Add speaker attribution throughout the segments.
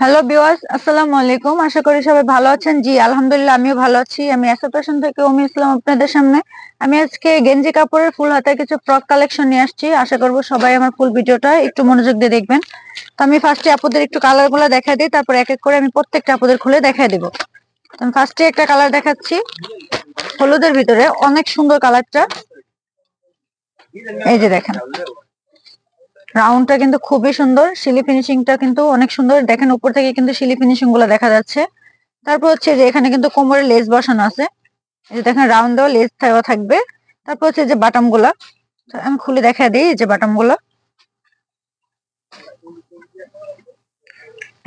Speaker 1: Hello বিওয়াস আসসালামু আলাইকুম। আশা করি সবাই ভালো আছেন। জি, আলহামদুলিল্লাহ, আমিও ভালো আছি। আমি অ্যাসোসিয়েশন থেকে ওমি ইসলাম আপনাদের সামনে। আমি আজকে গেঞ্জি কাপড়ের ফুল হাতে কিছু ফ্রক কালেকশন নিয়ে আসছি। আশা করব সবাই আমার ফুল ভিডিওটা একটু মনোযোগ দিয়ে দেখবেন। তো আমি ফার্স্টে আপুদের একটু কালারগুলো দেখা দিই, তারপর এক এক করে আমি প্রত্যেকটা আপুদের খুলে দেখাই দিব। আমি ফার্স্টে একটা কালার দেখাচ্ছি। হলুদের ভিতরে অনেক সুন্দর কালারটা এই যে দেখেন। রাউন্ডটা কিন্তু খুবই সুন্দর। শিলি ফিনিশিংটা কিন্তু অনেক সুন্দর। দেখেন, উপর থেকে কিন্তু শিলি ফিনিশিংগুলো দেখা যাচ্ছে। তারপর হচ্ছে যে এখানে কিন্তু কোমরে লেস বসানো আছে। যে দেখেন রাউন্ড দেওয়া লেস দেওয়া থাকবে। তারপর হচ্ছে যে বাটামগুলা। আমি খুলে দেখা দিই যে বাটামগুলা।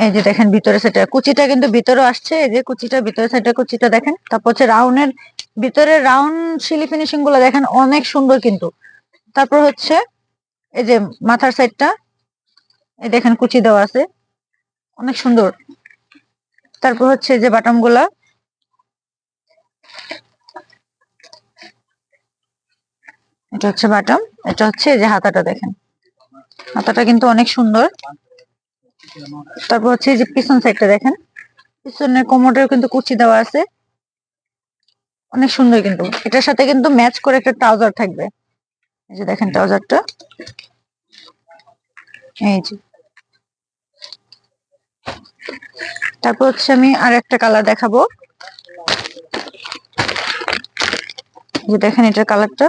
Speaker 1: এই যে দেখেন, ভিতরে সেটা কুচিটা কিন্তু ভিতরে আসছে। এই যে কুচিটা, ভিতরে সাইডে কুচিটা দেখেন। তারপর হচ্ছে রাউন্ডের ভিতরে রাউন্ড শিলি ফিনিশিংগুলো দেখেন, অনেক সুন্দর কিন্তু। তারপর হচ্ছে এই যে মাথার সাইডটা এই দেখেন কুচি দেওয়া আছে, অনেক সুন্দর। তারপর হচ্ছে যে বাটামগুলা, এটা হচ্ছে বাটাম এটা হচ্ছে যে হাতাটা দেখেন। হাতাটা কিন্তু অনেক সুন্দর। তারপর হচ্ছে যে পিছন সাইডটা দেখেন। পিছনের কোমরেও কিন্তু কুচি দেওয়া আছে। অনেক সুন্দর কিন্তু। এটার সাথে কিন্তু ম্যাচ করে একটা ট্রাউজার থাকবে। এই যে দেখেন ট্রাউজারটা। এই যে। তারপর হচ্ছে আমি আর একটা কালার দেখাবো। যে দেখেন এটার কালারটা।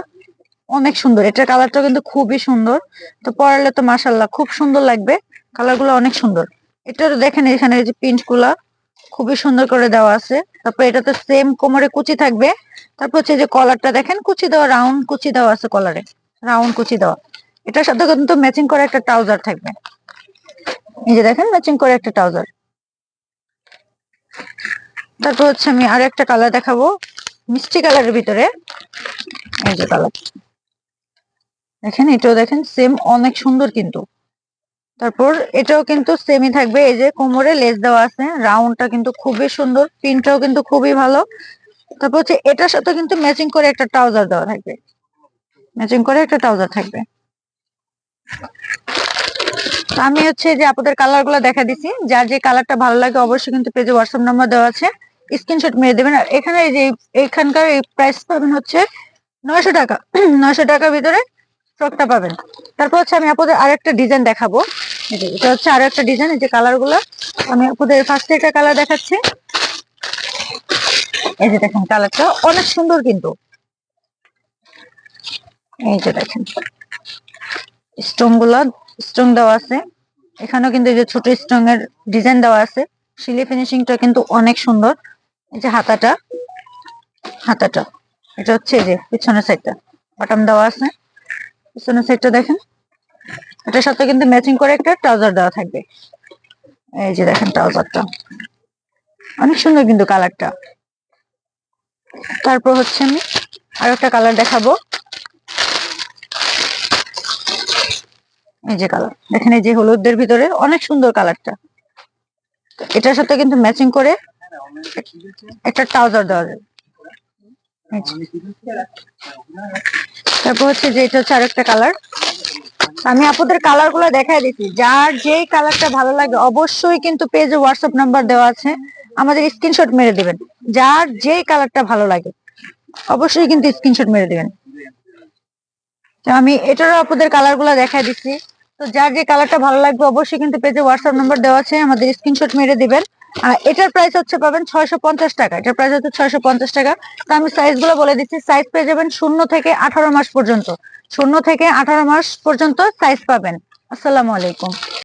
Speaker 1: অনেক সুন্দর। এটার কালারটা কিন্তু খুবই সুন্দর। তো পরালে তো মাসাল্লাহ খুব সুন্দর লাগবে। কালারগুলো অনেক সুন্দর। এটার দেখেন এখানে যে প্রিন্টগুলা খুবই সুন্দর করে দেওয়া আছে। তারপর এটাতে সেম কোমরে কুচি থাকবে। তারপর হচ্ছে যে কলারটা দেখেন, কুচি দেওয়া রাউন্ড কুচি দেওয়া আছে কলারে রাউন্ড কুচি দেওয়া। এটার সাথে কিন্তু ম্যাচিং করে একটা ট্রাউজার থাকবে। এই যে দেখেন ম্যাচিং করে একটা ট্রাউজার তারপর হচ্ছে আমি আর একটা কালার দেখাবো, মিষ্টি কালারের ভিতরে। এই যে কালার দেখেন, এটাও দেখেন সেম অনেক সুন্দর কিন্তু। তারপর এটাও কিন্তু সেমই থাকবে। এই যে কোমরে লেস দেওয়া আছে রাউন্ডটা কিন্তু খুবই সুন্দর প্রিন্টটাও কিন্তু খুবই ভালো। তারপর হচ্ছে এটার সাথে কিন্তু ম্যাচিং করে একটা ট্রাউজার দেওয়া থাকবে। ম্যাচিং করে একটা ট্রাউজার থাকবে। আমি হচ্ছে যে আপনাদের কালারগুলো দেখা দিছি যার যে কালারটা ভালো লাগে অবশ্যই কিন্তু পেজে হোয়াটসঅ্যাপ নাম্বার দেওয়া আছে। স্ক্রিনশট মেরে দেবেন। আর এখানে এই যে এখানকার এই প্রাইস পাবেন হচ্ছে নয়শো টাকা। নয়শো টাকার ভিতরে ফ্রকটা পাবেন। তারপর হচ্ছে আমি আপনাদের আরেকটা ডিজাইন দেখাবো। এটা হচ্ছে আরও একটা ডিজাইন এই যে কালারগুলো। আমি আপনাদের ফার্স্টে একটা কালার দেখাচ্ছি। এই যে দেখেন কালারটা অনেক সুন্দর কিন্তু। এই যে দেখেন। স্টোনগুলা স্টোন দেওয়া আছে। এখানেও কিন্তু এই যে ছোট স্টোন এর ডিজাইন দেওয়া আছে। সিলি ফিনিশিংটা কিন্তু অনেক সুন্দর। এই যে হাতাটা হাতাটা। এটা হচ্ছে যে পিছনের সাইডটা বাটাম দেওয়া আছে। পিছনের সাইডটা দেখেন। এটার সাথে কিন্তু ম্যাচিং করে একটা ট্রাউজার দেওয়া থাকবে। এই যে দেখেন ট্রাউজারটা অনেক সুন্দর কিন্তু কালারটা তারপর হচ্ছে আমি আর একটা কালার দেখাবো। এই যে কালার দেখেন যে হলুদের ভিতরে অনেক সুন্দর কালারটা এটার সাথে কিন্তু ম্যাচিং করে একটা ট্রাউজার দেওয়া যাবে। তারপর হচ্ছে যে এটা হচ্ছে আরেকটা কালার আমি আপনাদের কালারগুলো দেখাই দিচ্ছি। যার যেই কালারটা ভালো লাগে অবশ্যই কিন্তু পেজে হোয়াটসঅ্যাপ নাম্বার দেওয়া আছে। আমাদের স্ক্রিনশট মেরে দিবেন। যার যেই কালারটা ভালো লাগে অবশ্যই কিন্তু স্ক্রিনশট মেরে দিবেন। তো আমি এটারও আপনাদের কালারগুলো দেখাই দিচ্ছি। তো যার যে কালারটা ভালো লাগবে অবশ্যই কিন্তু পেজে হোয়াটসঅ্যাপ নাম্বার দেওয়া আছে, আমাদের স্ক্রিনশট মেরে দিবেন। আর এটার প্রাইস হচ্ছে পাবেন ছয়শো পঞ্চাশ টাকা। এটার প্রাইস হচ্ছে ছয়শো পঞ্চাশ টাকা। তো আমি সাইজগুলো বলে দিচ্ছি। সাইজ পেয়ে যাবেন শূন্য থেকে আঠারো মাস পর্যন্ত। শূন্য থেকে আঠারো মাস পর্যন্ত সাইজ পাবেন। আসসালামু আলাইকুম।